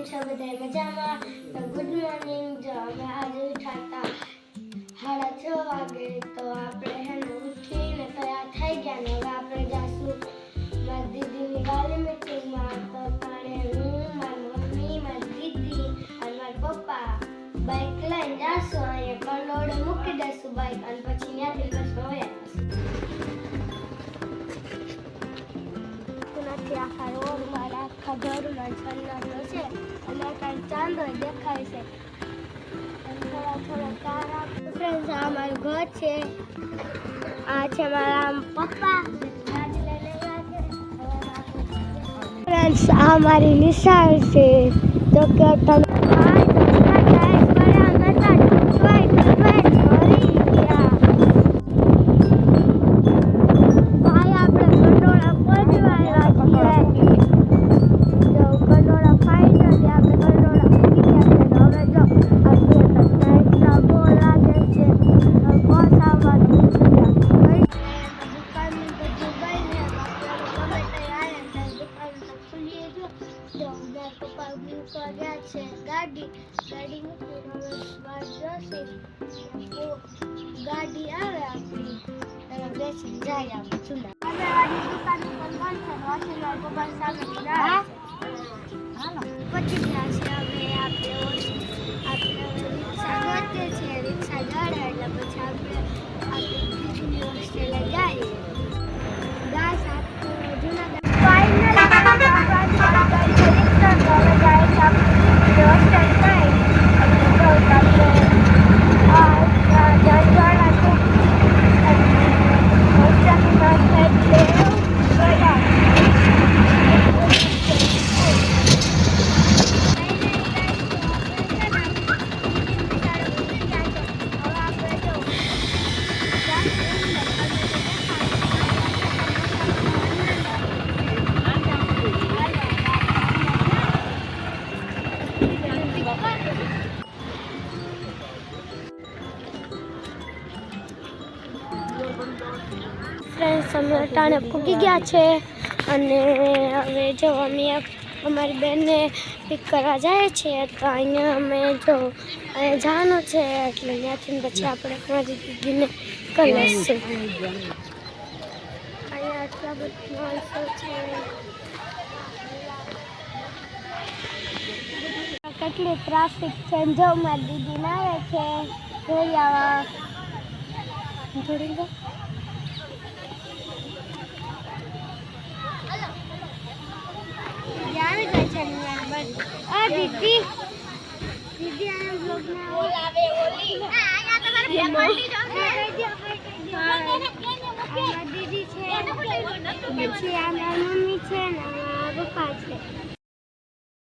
છો બધા મજામાં તો ગુડ મોર્નિંગ જો અમે આજે ઉઠાતા સાડા છ વાગે તો આપણે હે ને ઉઠીને તૈયાર થઈ ગયા ને હવે આપણે જાશું મારી દીદીની ગાલી મીટિંગમાં તો તાણે હું મારી મમ્મી મારી દીદી અને મારા પપ્પા બાઇક લઈને જાશું અહીંયા કંડોળે મૂકી દઈશું બાઇક અને પછી ત્યાંથી બસમાં હોય આખા રોડમાં આખા ઘરમાં છે. અને દેખાય છે. થોડા થોડા તારા ફ્રેન્ડ્સ આ મારું ઘર છે. આ છે મારા પપ્પા. ફ્રેન્ડ્સ આ મારી નિશાળ છે. તો કે તમે છે. ગાડી ગાડી ગાડી આવે આપણી. અને બેસી જાય આપણે ચૂલા. દુકાન ઉપર બંધ છે. સામે પછી ગયા છે. હવે ફ્રેન્ડ્સ અમે અટાણે પૂગી ગયા છે અને હવે જો અમે અમારી બેનને પિક કરવા જાય છે, તો અહીંયા અમે જો અહીંયા જવાનું છે, એટલે ત્યાંથી પછી આપણે અમારી દીદીને કરી લઈશું. અહીંયા આટલા બધા માણસો છે. કેટલી ટ્રાફિક છે જો મારી દીદી ના આવે છે. જોઈ આવા. થોડી વાર. આવી ગઈ છે આ દીદી. દીદી આ બ્લોગ ના બોલાવે ઓલી અહીંયા તમારે પકડી જાવ દીદી છે. પછી આ મમ્મી છે ને પપ્પા છે.